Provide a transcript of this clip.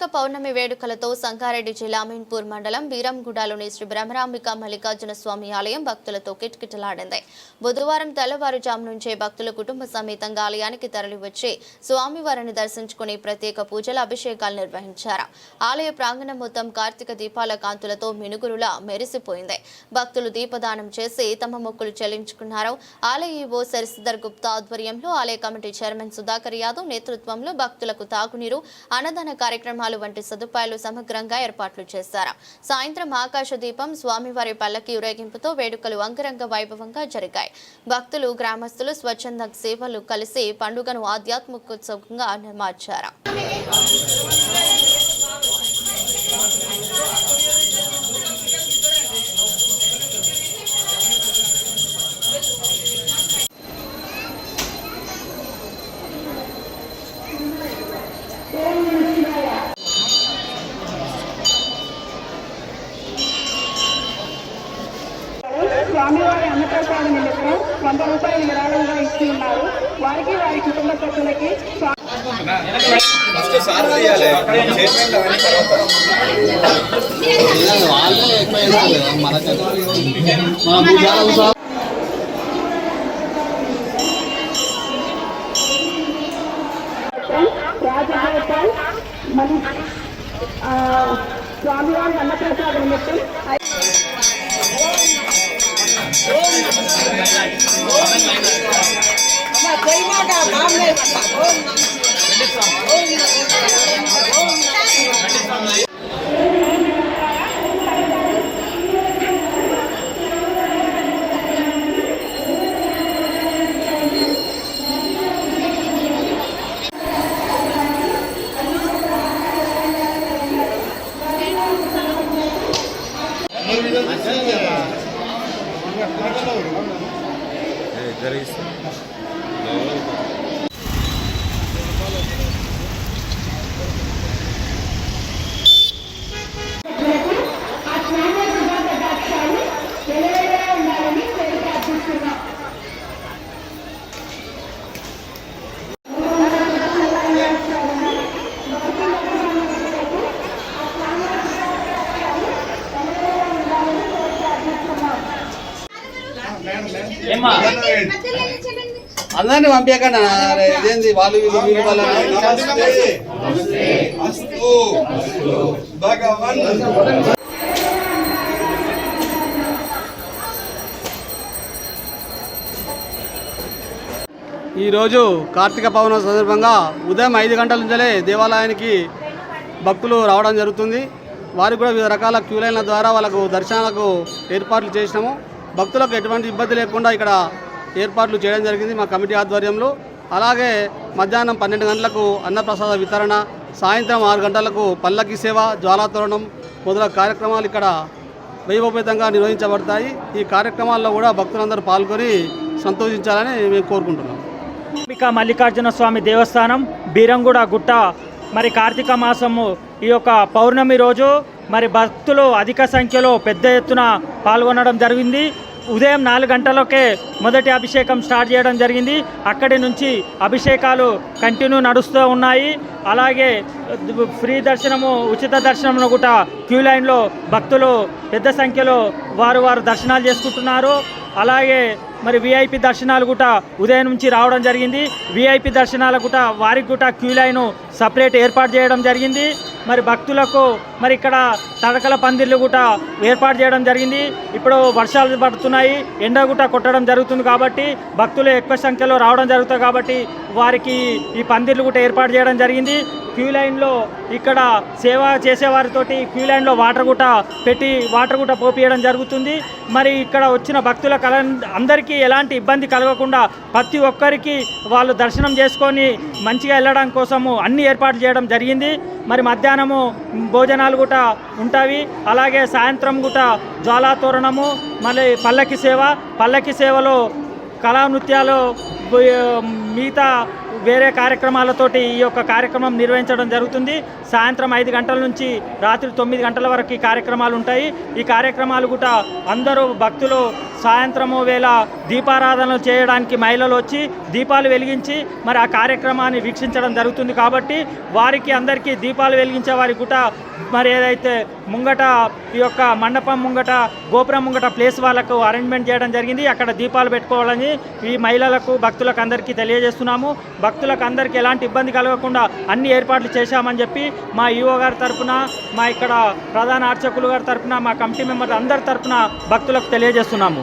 కార్తీక పౌర్ణమి వేడుకలతో సంగారెడ్డి జిల్లా అమీన్పూర్ మండలం బీరంగూడలోని శ్రీ బ్రహ్మరాంబిక మల్లికార్జున స్వామి ఆలయం భక్తులతో కిటకిటలాడింది. బుధవారం తెల్లవారుజాము నుంచే భక్తులు కుటుంబ సమేతంగా ఆలయానికి తరలివచ్చి స్వామివారిని దర్శించుకుని ప్రత్యేక పూజల అభిషేకాలు నిర్వహించారు. ఆలయ ప్రాంగణం మొత్తం కార్తీక దీపాల కాంతులతో మినుగురులా మెరిసిపోయింది. భక్తులు దీపదానం చేసి తమ మొక్కులు చెల్లించుకున్నారు. ఆలయ ఈవో శశిధర్ గుప్తా ఆధ్వర్యంలో ఆలయ కమిటీ చైర్మన్ సుధాకర్ యాదవ్ నేతృత్వంలో భక్తులకు తాగునీరు అన్నదాన కార్యక్రమాలు వంటి సదుపాయాలు సమగ్రంగా ఏర్పాట్లు చేశారు. సాయంత్రం ఆకాశ దీపం స్వామివారి పల్లకి ఊరేగింపుతో వేడుకలు అంగరంగ వైభవంగా జరిగాయి. భక్తులు గ్రామస్తులు స్వచ్ఛంద సేవలు కలిసి పండుగను ఆధ్యాత్మికోత్సవంగా మార్చారు. స్వామివారి అన్నప్రసాద నిమిత్తం వంద రూపాయలు విరాళంగా ఇచ్చి ఉన్నారు. వారికి వారి కుటుంబ సభ్యులకి స్వా- ఫస్ట్ సార్ తీయాలి చైర్మన్ ఆ స్వామి అందరినీ పంపించకండి అరే, ఇదేంది? వాళ్ళు వీళ్ళు వీళ్ళు వాళ్ళు అస్తు. భగవన్. ఈరోజు కార్తీక పౌర్ణమి సందర్భంగా ఉదయం ఐదు గంటల నుంచే దేవాలయానికి భక్తులు రావడం జరుగుతుంది. వారికి కూడా వివిధ రకాల క్యూ లైన్ల ద్వారా వాళ్ళకు దర్శనాలకు ఏర్పాట్లు చేసినాము. భక్తులకు ఎటువంటి ఇబ్బంది లేకుండా ఇక్కడ ఏర్పాట్లు చేయడం జరిగింది మా కమిటీ ఆధ్వర్యంలో. అలాగే మధ్యాహ్నం పన్నెండు గంటలకు అన్నప్రసాద వితరణ సాయంత్రం ఆరు గంటలకు పల్లకి సేవ జ్వాలాతోరణం మొదలైన కార్యక్రమాలు ఇక్కడ వైభవపేతంగా నిర్వహించబడతాయి. ఈ కార్యక్రమాల్లో కూడా భక్తులందరూ పాల్గొని సంతోషించాలని మేము కోరుకుంటున్నాం. అంబిక మల్లికార్జున స్వామి దేవస్థానం బీరంగూడ గుట్ట మరి కార్తీక మాసము ఈ యొక్క పౌర్ణమి రోజు మరి భక్తులు అధిక సంఖ్యలో పెద్ద ఎత్తున పాల్గొనడం జరిగింది. ఉదయం నాలుగు గంటలకే మొదటి అభిషేకం స్టార్ట్ చేయడం జరిగింది. అక్కడి నుంచి అభిషేకాలు కంటిన్యూ నడుస్తూ ఉన్నాయి. అలాగే ఫ్రీ దర్శనము ఉచిత దర్శనమును కూడా క్యూ లైన్లో భక్తులు పెద్ద సంఖ్యలో వారు వారు దర్శనాలు చేసుకుంటున్నారు. అలాగే మరి విఐపి దర్శనాలు కూడా ఉదయం నుంచి రావడం జరిగింది. విఐపి దర్శనాల కూడా వారికి కూడా క్యూ లైన్ సపరేట్ ఏర్పాటు చేయడం జరిగింది. మరి భక్తులకు మరి ఇక్కడ తడకల పందిర్లు కూడా ఏర్పాటు చేయడం జరిగింది. ఇప్పుడు వర్షాలు పడుతున్నాయి. ఎండ కూడా కొట్టడం జరుగుతుంది కాబట్టి భక్తులు ఎక్కువ సంఖ్యలో రావడం జరుగుతుంది కాబట్టి వారికి ఈ పందిర్లు కూడా ఏర్పాటు చేయడం జరిగింది. క్యూ లైన్లో ఇక్కడ సేవ చేసేవారితోటి క్యూ లైన్లో వాటర్ గుట్ట పెట్టి వాటర్ గుట్ట పోపియడం జరుగుతుంది. మరి ఇక్కడ వచ్చిన భక్తుల కల అందరికీ ఎలాంటి ఇబ్బంది కలగకుండా ప్రతి ఒక్కరికి వాళ్ళు దర్శనం చేసుకొని మంచిగా వెళ్ళడం కోసము అన్ని ఏర్పాట్లు చేయడం జరిగింది. మరి మధ్యాహ్నము భోజనాలు కూడా ఉంటాయి. అలాగే సాయంత్రం కూడా జ్వాలాతోరణము మళ్ళీ పల్లకి సేవ. పల్లకి సేవలో కళా నృత్యాలు మిగతా వేరే కార్యక్రమాలతోటి ఈ యొక్క కార్యక్రమం నిర్వహించడం జరుగుతుంది. సాయంత్రం ఐదు గంటల నుంచి రాత్రి తొమ్మిది గంటల వరకు ఈ కార్యక్రమాలు ఉంటాయి. ఈ కార్యక్రమాలు కూడా అందరూ భక్తులు సాయంత్రము వేళ దీపారాధనలు చేయడానికి మహిళలు వచ్చి దీపాలు వెలిగించి మరి ఆ కార్యక్రమాన్ని వీక్షించడం జరుగుతుంది కాబట్టి వారికి అందరికీ దీపాలు వెలిగించే వారి గుట మరి ఏదైతే ముంగట ఈ యొక్క మండపం ముంగట గోపురం ముంగట ప్లేస్ వాళ్ళకు అరేంజ్మెంట్ చేయడం జరిగింది. అక్కడ దీపాలు పెట్టుకోవాలని ఈ మహిళలకు భక్తులకు అందరికీ తెలియజేస్తున్నాము. భక్తులకు అందరికీ ఎలాంటి ఇబ్బంది కలగకుండా అన్ని ఏర్పాట్లు చేశామని చెప్పి మా ఈఓ గారి తరపున మా ఇక్కడ ప్రధాన అర్చకులు గారి తరపున మా కమిటీ మెంబర్ అందరి తరపున భక్తులకు తెలియజేస్తున్నాము.